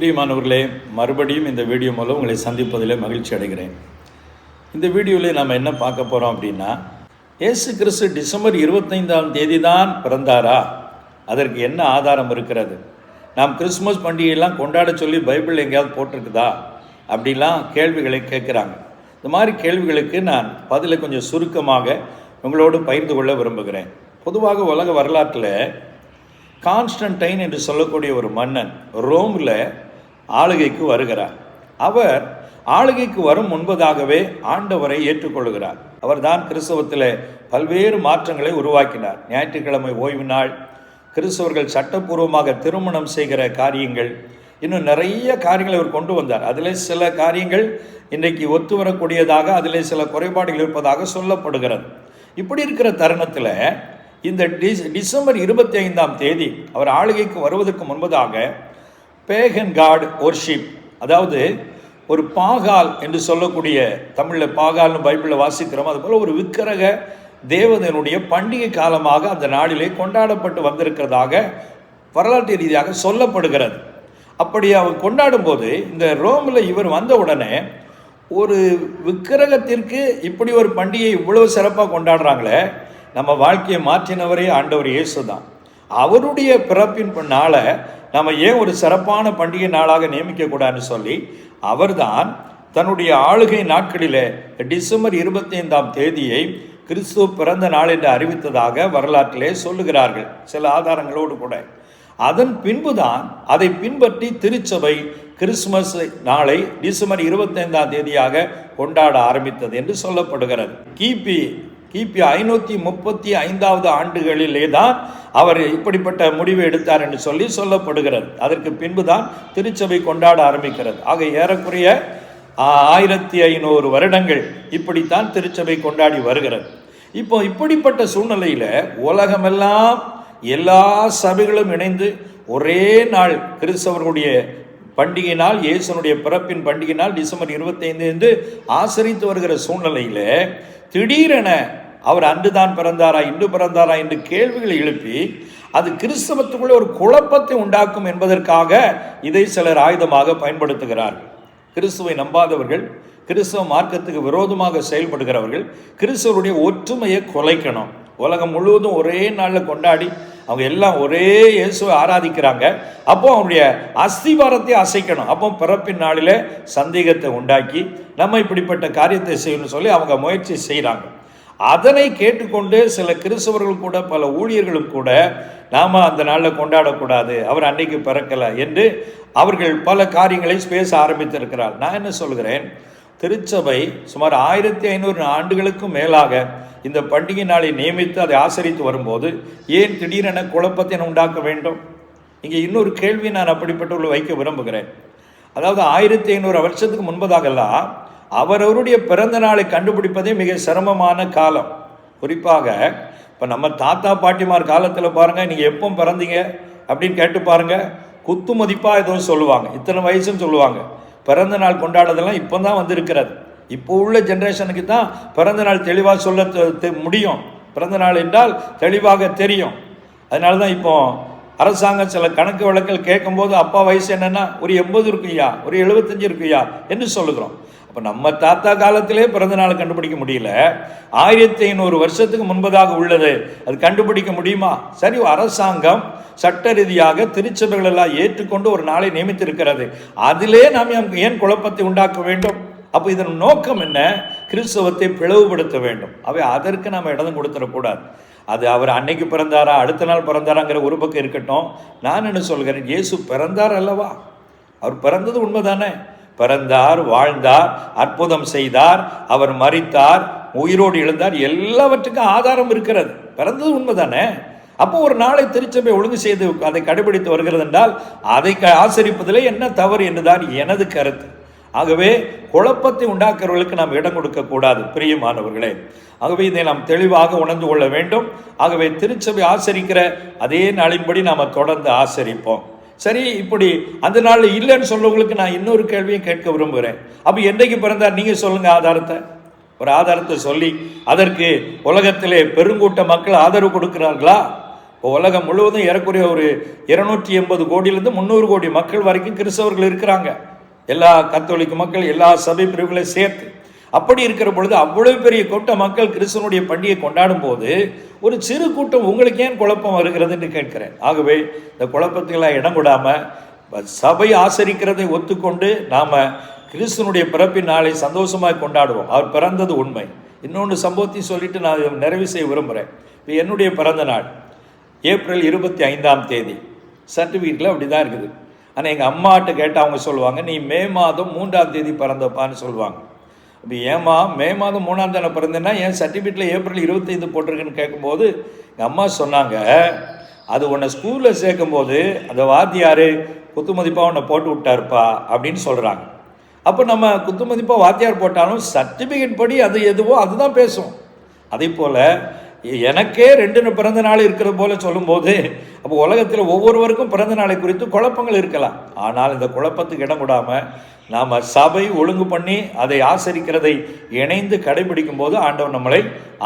பிரியமானவர்களே மறுபடியும் இந்த வீடியோ மூலம் உங்களை சந்திப்பதில் மகிழ்ச்சி அடைகிறேன். இந்த வீடியோவில் நாம் என்ன பார்க்க போகிறோம் அப்படின்னா இயேசு கிறிஸ்து டிசம்பர் இருபத்தைந்தாம் தேதி தான் பிறந்தாரா? அதற்கு என்ன ஆதாரம் இருக்கிறது? நாம் கிறிஸ்மஸ் பண்டிகையெல்லாம் கொண்டாட சொல்லி பைபிள் எங்கேயாவது போட்டிருக்குதா? அப்படிலாம் கேள்விகளை கேட்குறாங்க. இந்த மாதிரி கேள்விகளுக்கு நான் பதிலை கொஞ்சம் சுருக்கமாக உங்களோடு பகிர்ந்து கொள்ள விரும்புகிறேன். பொதுவாக உலக வரலாற்றில் கான்ஸ்டன்டைன் என்று சொல்லக்கூடிய ஒரு மன்னன் ரோமில் ஆளுகைக்கு வருகிறார். அவர் ஆளுகைக்கு வரும் முன்பதாகவே ஆண்டவரை ஏற்றுக்கொள்கிறார். அவர்தான் கிறிஸ்தவத்தில் பல்வேறு மாற்றங்களை உருவாக்கினார். ஞாயிற்றுக்கிழமை ஓய்வு நாள் கிறிஸ்தவர்கள் சட்டப்பூர்வமாக திருமணம் செய்கிற காரியங்கள் இன்னும் நிறைய காரியங்களை அவர் கொண்டு வந்தார். அதில் சில காரியங்கள் இன்றைக்கு ஒத்து வரக்கூடியதாக அதில் சில குறைபாடுகள் இருப்பதாக சொல்லப்படுகிறது. இப்படி இருக்கிற தருணத்தில் இந்த டிஸ் டிசம்பர் இருபத்தி ஐந்தாம் தேதி அவர் ஆளுகைக்கு வருவதற்கு முன்பதாக பேகன் காட் ஒர்ஷிப் அதாவது ஒரு பாகால் என்று சொல்லக்கூடிய தமிழில் பாகால்னு பைபிளில் வாசிக்கிறோம் அதுபோல் ஒரு விக்கிரக தேவதனுடைய பண்டிகை காலமாக அந்த நாளிலே கொண்டாடப்பட்டு வந்திருக்கிறதாக வரலாற்று ரீதியாக சொல்லப்படுகிறது. அப்படி அவர் கொண்டாடும் போது இந்த ரோமில் இவர் வந்த உடனே ஒரு விக்கிரகத்திற்கு இப்படி ஒரு பண்டிகை இவ்வளவு சிறப்பாக கொண்டாடுறாங்களே நம்ம வாழ்க்கையை மாற்றினவரே ஆண்டவர் இயேசு தான் அவருடைய பிறப்பின் நாளை நம்ம ஏன் ஒரு சிறப்பான பண்டிகை நாளாக நியமிக்கக்கூடாதுன்னு சொல்லி அவர்தான் தன்னுடைய ஆளுகை நாட்களிலே டிசம்பர் இருபத்தி ஐந்தாம் தேதியை கிறிஸ்துவ பிறந்த நாள் என்று அறிவித்ததாக வரலாற்றிலே சொல்லுகிறார்கள் சில ஆதாரங்களோடு கூட. அதன் பின்புதான் அதை பின்பற்றி திருச்சபை கிறிஸ்துமஸ் நாளை டிசம்பர் இருபத்தைந்தாம் தேதியாக கொண்டாட ஆரம்பித்தது என்று சொல்லப்படுகிறது. கிபி கிபி ஐநூற்றி முப்பத்தி ஐந்தாவது ஆண்டுகளிலே தான் அவர் இப்படிப்பட்ட முடிவை எடுத்தார் என்று சொல்லி சொல்லப்படுகிறது. அதற்கு பின்புதான் திருச்சபை கொண்டாட ஆரம்பிக்கிறது. ஆக ஏறக்குறைய ஆயிரத்தி ஐநூறு வருடங்கள் இப்படித்தான் திருச்சபை கொண்டாடி வருகிறது. இப்போ இப்படிப்பட்ட சூழ்நிலையில் உலகமெல்லாம் எல்லா சபைகளும் இணைந்து ஒரே நாள் கிறிஸ்தவர்களுடைய பண்டிகை நாள் இயேசுனுடைய பிறப்பின் பண்டிகை நாள் டிசம்பர் இருபத்தைந்து என்று ஆசரித்து வருகிற சூழ்நிலையில் திடீரென அவர் அன்று தான் பிறந்தாரா இன்று பிறந்தாரா என்று கேள்விகளை எழுப்பி அது கிறிஸ்தவத்துக்குள்ளே ஒரு குழப்பத்தை உண்டாக்கும் என்பதற்காக இதை சிலர் ஆயுதமாக பயன்படுத்துகிறார்கள் கிறிஸ்துவை நம்பாதவர்கள் கிறிஸ்தவ மார்க்கத்துக்கு விரோதமாக செயல்படுகிறவர்கள் கிறிஸ்தவருடைய ஒற்றுமையை குலைக்கணும். உலகம் முழுவதும் ஒரே நாளில் கொண்டாடி அவங்க எல்லாம் ஒரே இயேசுவை ஆராதிக்கிறாங்க. அப்போ அவனுடைய அஸ்திவாரத்தை அசைக்கணும். அப்போ பிறப்பின் நாளில் சந்தேகத்தை உண்டாக்கி நம்ம இப்படிப்பட்ட காரியத்தை செய்யணும்னு சொல்லி அவங்க முயற்சி செய்கிறாங்க அதனை கேட்டுக்கொண்டு சில கிறிஸ்தவர்கள் கூட பல ஊழியர்களும் கூட நாம் அந்த நாளில் கொண்டாடக்கூடாது அவர் அன்னைக்கு பிறக்கலை என்று அவர்கள் பல காரியங்களை பேச ஆரம்பித்திருக்கிறார். நான் என்ன சொல்கிறேன்? திருச்சபை சுமார் ஆயிரத்தி ஐநூறு ஆண்டுகளுக்கும் மேலாக இந்த பண்டிகை நாளை நியமித்து அதை ஆசரித்து வரும்போது ஏன் திடீரென குழப்பத்தை உண்டாக்க வேண்டும்? இங்கே இன்னொரு கேள்வி நான் அப்படிப்பட்டவர்கள் வைக்க விரும்புகிறேன். அதாவது ஆயிரத்தி ஐநூறு வருஷத்துக்கு முன்பதாகலாம் அவரவருடைய பிறந்த நாளை கண்டுபிடிப்பதே மிக சிரமமான காலம். குறிப்பாக இப்போ நம்ம தாத்தா பாட்டிமார் காலத்தில் பாருங்கள் நீங்கள் எப்போ பிறந்தீங்க அப்படின்னு கேட்டு பாருங்கள் குத்து மதிப்பாக ஏதோ சொல்லுவாங்க. இத்தனை வயசுன்னு சொல்லுவாங்க. பிறந்த நாள் கொண்டாடுறதெல்லாம் இப்போ தான் வந்திருக்கிறது. இப்போ உள்ள ஜென்ரேஷனுக்கு தான் பிறந்த நாள் தெளிவாக சொல்ல முடியும். பிறந்த நாள் என்றால் தெளிவாக தெரியும். அதனால தான் இப்போ அரசாங்கம் சில கணக்கு வழக்கல் கேட்கும்போது அப்பா வயசு என்னென்னா ஒரு எண்பது இருக்குயா ஒரு எழுபத்தஞ்சு இருக்குயா என்று சொல்லுகிறோம். அப்போ நம்ம தாத்தா காலத்திலே பிறந்த நாள் கண்டுபிடிக்க முடியல. ஆயிரத்தி ஐநூறு வருஷத்துக்கு முன்பதாக உள்ளது. அது கண்டுபிடிக்க முடியுமா? சரி அரசாங்கம் சட்ட ரீதியாக திருச்சபைகள் எல்லாம் ஏற்றுக்கொண்டு ஒரு நாளை நியமித்திருக்கிறது. அதிலே நாம் ஏன் குழப்பத்தை உண்டாக்க வேண்டும்? அப்போ இதன் நோக்கம் என்ன? கிறிஸ்தவத்தை பிளவுபடுத்த வேண்டும். அவை அதற்கு நாம் இடம் கொடுத்துடக்கூடாது. அது அவர் அன்னைக்கு பிறந்தாரா அடுத்த நாள் பிறந்தாராங்கிற ஒரு பக்கம் இருக்கட்டும். நான் என்ன சொல்கிறேன்? இயேசு பிறந்தார் அல்லவா? அவர் பிறந்தது உண்மைதானே? பிறந்தார் வாழ்ந்தார் அற்புதம் செய்தார் அவர் மறித்தார் உயிரோடு எழுந்தார். எல்லாவற்றுக்கும் ஆதாரம் இருக்கிறது. பிறந்தது உண்மைதானே? அப்போ ஒரு நாளை திருச்சபை ஒழுங்கு செய்து அதை கடைபிடித்து வருகிறது என்றால் அதை ஆசரிப்பதில் என்ன தவறு என்றுதான் எனது கருத்து. ஆகவே குழப்பத்தை உண்டாக்குறவர்களுக்கு நாம் இடம் கொடுக்கக்கூடாது பிரியமானவர்களே. ஆகவே இதை நாம் தெளிவாக உணர்ந்து கொள்ள வேண்டும். ஆகவே திருச்சபை ஆசரிக்கிற அதே நாளின்படி நாம் தொடர்ந்து ஆசரிப்போம். சரி இப்படி அந்த நாள் இல்லைன்னு சொல்றவங்களுக்கு நான் இன்னொரு கேள்வியும் கேட்க விரும்புகிறேன். அப்போ என்றைக்கு பிறந்தார்? நீங்கள் சொல்லுங்கள் ஆதாரத்தை. ஒரு ஆதாரத்தை சொல்லி அதற்கு உலகத்திலே பெருங்கூட்ட மக்கள் ஆதரவு கொடுக்கிறார்களா? இப்போ உலகம் முழுவதும் ஏறக்குறைய ஒரு இருநூற்றி எண்பது கோடியிலேருந்து முந்நூறு கோடி மக்கள் வரைக்கும் கிறிஸ்தவர்கள் இருக்கிறாங்க. எல்லா கத்தோலிக்க மக்கள் எல்லா சபை பிரிவுகளையும் சேர்த்து. அப்படி இருக்கிற பொழுது அவ்வளவு பெரிய கூட்ட மக்கள் கிறிஸ்தனுடைய பண்டிகை கொண்டாடும் போது ஒரு சிறு கூட்டம் உங்களுக்கு ஏன் குழப்பம் வருகிறதுன்னு கேட்கிறேன். ஆகவே இந்த குழப்பத்துக்கெல்லாம் இடம் விடாமல் சபை ஆசரிக்கிறதை ஒத்துக்கொண்டு நாம் கிறிஸ்தனுடைய பிறப்பின் நாளை சந்தோஷமாக கொண்டாடுவோம். அவர் பிறந்தது உண்மை. இன்னொன்று சம்பவத்தையும் சொல்லிட்டு நான் நிறைவு செய்ய விரும்புகிறேன் இப்போ என்னுடைய பிறந்த நாள் ஏப்ரல் இருபத்தி ஐந்தாம் தேதி. சர்டிஃபிகேட்டில் அப்படி தான் இருக்குது. ஆனால் எங்கள் அம்மாட்ட கேட்டால் அவங்க சொல்லுவாங்க நீ மே மாதம் மூன்றாம் தேதி பிறந்தப்பான்னு சொல்லுவாங்க. இப்போ ஏமா மே மாதம் மூணாம் தேதி பிறந்தேன்னா என் சர்டிஃபிகேட்டில் ஏப்ரல் இருபத்தைந்து போட்டிருக்குன்னு கேட்கும்போது எங்கள் அம்மா சொன்னாங்க அது உன்னை ஸ்கூலில் சேர்க்கும்போது அந்த வாத்தியார் குத்து மதிப்பாக உன்னை போட்டு விட்டாருப்பா அப்படின்னு சொல்கிறாங்க அப்போ நம்ம குத்து மதிப்பாக வாத்தியார் போட்டாலும் சர்டிஃபிகேட் படி அது எதுவோ அதுதான் பேசும். அதே போல் எனக்கே ரெண்டு பிறந்த நாள் இருக்கிற போல சொல்லும்போது அப்போ உலகத்தில் ஒவ்வொருவருக்கும் பிறந்த நாளை குறித்து குழப்பங்கள் இருக்கலாம். ஆனால் இந்த குழப்பத்துக்கு இடம் விடாமல் நாம் சபை ஒழுங்கு பண்ணி அதை ஆசரிக்கிறதை இணைந்து கடைபிடிக்கும் போது ஆண்டவர் நம்மளை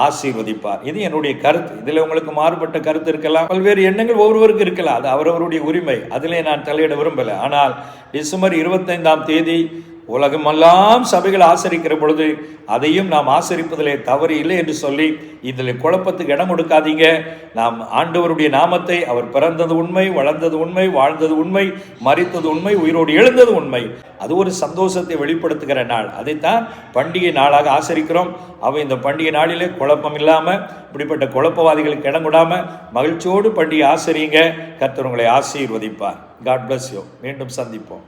ஆசீர்வதிப்பார். இது என்னுடைய கருத்து. இதில் உங்களுக்கு மாறுபட்ட கருத்து இருக்கலாம். பல்வேறு எண்ணங்கள் ஒவ்வொருவருக்கும் இருக்கலாம். அது அவரவருடைய உரிமை. அதிலே நான் தலையிட விரும்பலை. ஆனால் டிசம்பர் இருபத்தைந்தாம் தேதி உலகமெல்லாம் சபைகள் ஆசரிக்கிற பொழுது அதையும் நாம் ஆசரிப்பதிலே தவறு இல்லை என்று சொல்லி இதில் குழப்பத்துக்கு இடம் கொடுக்காதீங்க. நாம் ஆண்டவருடைய நாமத்தை அவர் பிறந்தது உண்மை வளர்ந்தது உண்மை வாழ்ந்தது உண்மை மறித்தது உண்மை உயிரோடு எழுந்தது உண்மை. அது ஒரு சந்தோஷத்தை வெளிப்படுத்துகிற நாள். அதைத்தான் பண்டிகை நாளாக ஆசரிக்கிறோம். அவை இந்த பண்டிகை நாளிலே குழப்பம் இல்லாமல் இப்படிப்பட்ட குழப்பவாதிகளுக்கு இடம் கொடாம மகிழ்ச்சியோடு பண்டிகை ஆசரியுங்க. கர்த்தர் உங்களை ஆசீர்வதிப்பார். காட் பிளஸ் யூ மீண்டும் சந்திப்போம்.